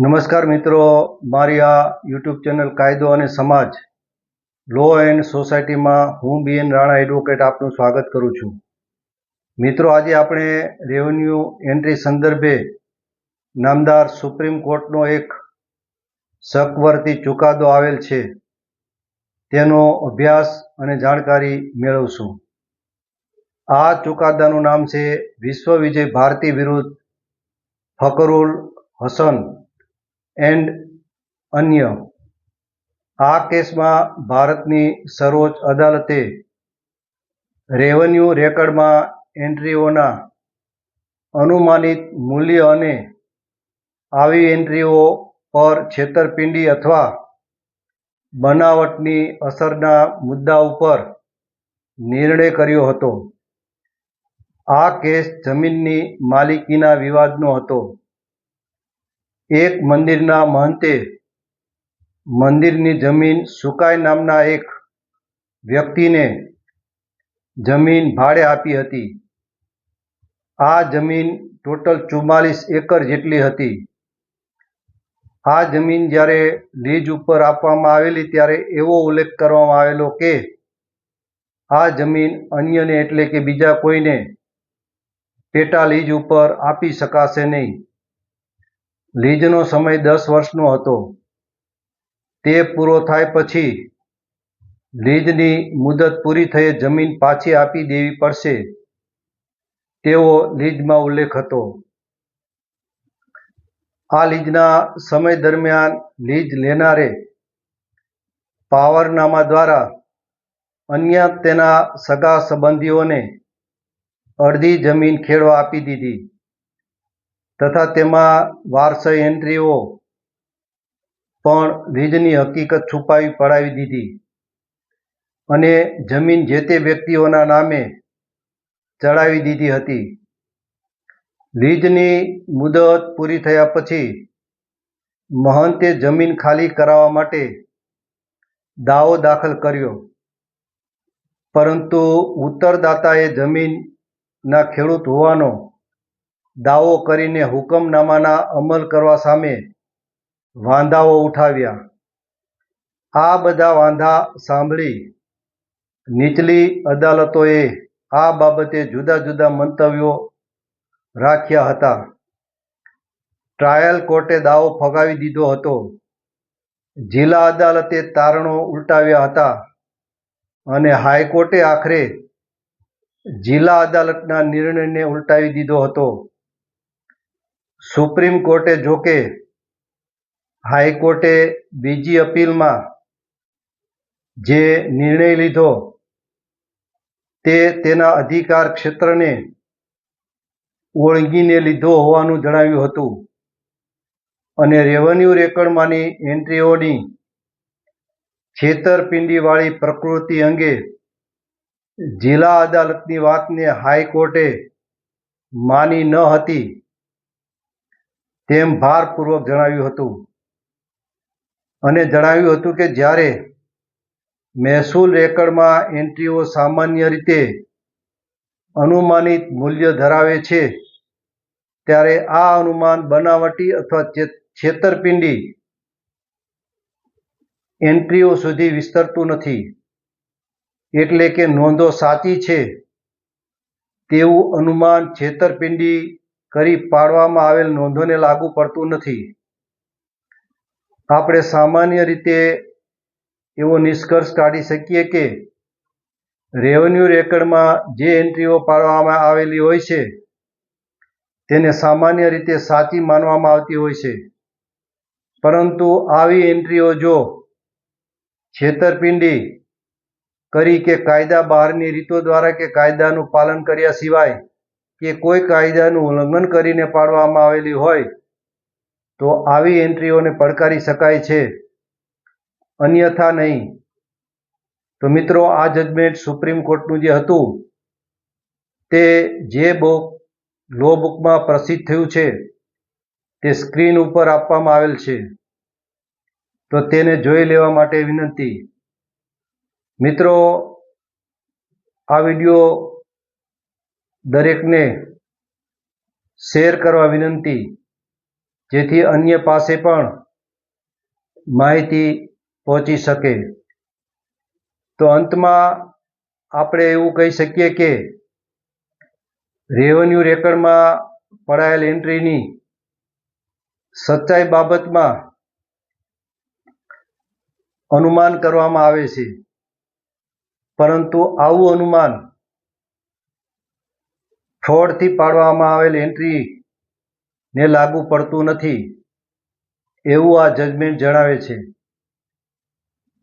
નમસ્કાર મિત્રો, મારી આ યુટ્યુબ ચેનલ કાયદો અને સમાજ લો એન્ડ સોસાયટીમાં હું બી એન રાણા એડવોકેટ આપનું સ્વાગત કરું છું. મિત્રો, આજે આપણે રેવન્યુ એન્ટ્રી સંદર્ભે નામદાર સુપ્રીમ કોર્ટનો એક સકવર્તી ચુકાદો આવેલ છે. તેનો અભ્યાસ અને જાણકારી મેળવશું. આ ચુકાદાનું નામ છે વિશ્વ વિજય ભારતી વિરુદ્ધ ફકરુલ હસન એન્ડ અન્ય. આ કેસમાં ભારતની સર્વોચ્ચ અદાલતે રેવન્યુ રેકર્ડમાં એન્ટ્રીઓના અનુમાનિત મૂલ્ય અને આવી એન્ટ્રીઓ પર છેતરપિંડી અથવા બનાવટની અસરના મુદ્દા ઉપર નિર્ણય કર્યો હતો. આ કેસ જમીનની માલિકીના વિવાદનો હતો. એક મંદિરના મહંતે મંદિરની જમીન સુકાઈ નામના એક વ્યક્તિને જમીન ભાડે આપી હતી. આ જમીન ટોટલ ચુમ્માલીસ એકર જેટલી હતી. આ જમીન જ્યારે લીજ ઉપર આપવામાં આવેલી ત્યારે એવો ઉલ્લેખ કરવામાં આવેલો કે આ જમીન અન્યને એટલે કે બીજા કોઈને પેટા લીજ ઉપર આપી શકાશે નહીં. લીજનો સમય દસ વર્ષનો હતો. તે પૂરો થાય પછી લીજની મુદત પૂરી થયે જમીન પાછી આપી દેવી પડશે. તેવો લીજમાં ઉલ્લેખ હતો. આ લીજના સમય દરમિયાન લીજ લેનારે પાવરનામા દ્વારા અન્ય તેના સગા સંબંધીઓને અડધી જમીન ખેડવા આપી દીધી. તથા તેમાં વારસાઈ એન્ટ્રીઓ પણ લીજની હકીકત છુપાવી પડાવી દીધી. અને જમીન જે તે વ્યક્તિઓના નામે ચડાવી દીધી હતી. લીજની મુદત પૂરી થયા પછી મહંતે જમીન ખાલી કરાવવા માટે દાવો દાખલ કર્યો. પરંતુ ઉત્તરદાતાએ જમીનના ખેડૂત હોવાનો દાવો કરીને હુકમનામાના અમલ કરવા સામે વાંધાઓ ઉઠાવ્યા. આ બધા વાંધા સાંભળી નીચલી અદાલતોએ આ બાબતે જુદા જુદા મંતવ્યો રાખ્યા હતા. ટ્રાયલ કોર્ટે દાવો ફગાવી દીધો હતો. જિલ્લા અદાલતે તારણો ઉલટાવ્યા હતા અને હાઈકોર્ટે આખરે જિલ્લા અદાલતના નિર્ણયને ઉલટાવી દીધો હતો. સુપ્રીમ કોર્ટે જોકે હાઈકોર્ટે બીજી અપીલમાં જે નિર્ણય લીધો તે તેના અધિકાર ક્ષેત્રને ઓળંગીને લીધો હોવાનું જણાવ્યું હતું. અને રેવન્યુ રેકર્ડમાંની એન્ટ્રીઓની છેતરપિંડીવાળી પ્રકૃતિ અંગે જિલ્લા અદાલતની વાતને હાઈકોર્ટે માની ન હતી. તેમ ભારપૂર્વક જણાવ્યું હતું. અને જણાવ્યું હતું કે જ્યારે મહેસૂલ રેકર્ડમાં એન્ટ્રીઓ સામાન્ય રીતે અનુમાનિત મૂલ્ય ધરાવે છે, ત્યારે આ અનુમાન બનાવટી અથવા છેતરપિંડી એન્ટ્રીઓ સુધી વિસ્તરતું નથી. એટલે કે નોંધો સાચી છે તેવું અનુમાન છેતરપિંડી કરી પાડવામાં આવેલ નોંધોને લાગુ પડતું નથી. આપણે સામાન્ય રીતે એવો નિષ્કર્ષ કાઢી શકીએ કે રેવન્યુ રેકર્ડમાં જે એન્ટ્રીઓ પાડવામાં આવેલી હોય છે, તેને સામાન્ય રીતે સાચી માનવામાં આવતી હોય છે. પરંતુ આવી એન્ટ્રીઓ જો છેતરપિંડી કરી કે કાયદા બહારની રીતો દ્વારા કે કાયદાનું પાલન કર્યા સિવાય કે કોઈ કાયદાનું ઉલ્લંઘન કરીને પાડવામાં આવેલી હોય, તો આવી એન્ટ્રીઓને પડકારી શકાય છે. અન્યથા નહીં. તો મિત્રો, આ જજમેન્ટ સુપ્રીમ કોર્ટનું જે હતું, તે જે બુક, લો બુકમાં પ્રસિદ્ધ થયું છે, તે સ્ક્રીન ઉપર આપવામાં આવેલ છે. તો તેને જોઈ લેવા માટે વિનંતી. મિત્રો, આ વીડિયો દરેકને શેર કરવા વિનંતી, જેથી અન્ય પાસે પણ માહિતી પહોંચી શકે. તો અંતમાં આપણે એવું કહી શકીએ કે રેવન્યુ રેકર્ડમાં પડાયેલ એન્ટ્રીની સચ્ચાઈ બાબતમાં અનુમાન કરવામાં આવે છે. પરંતુ આવું અનુમાન ફ્રોડથી પાડવામાં આવેલ એન્ટ્રીને લાગુ પડતું નથી, એવું આ જજમેન્ટ જણાવે છે.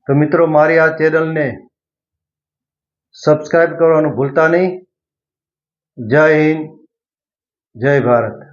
તો મિત્રો, મારી આ ચેનલને સબસ્ક્રાઈબ કરવાનું ભૂલતા નહીં. જય હિન્દ, જય ભારત.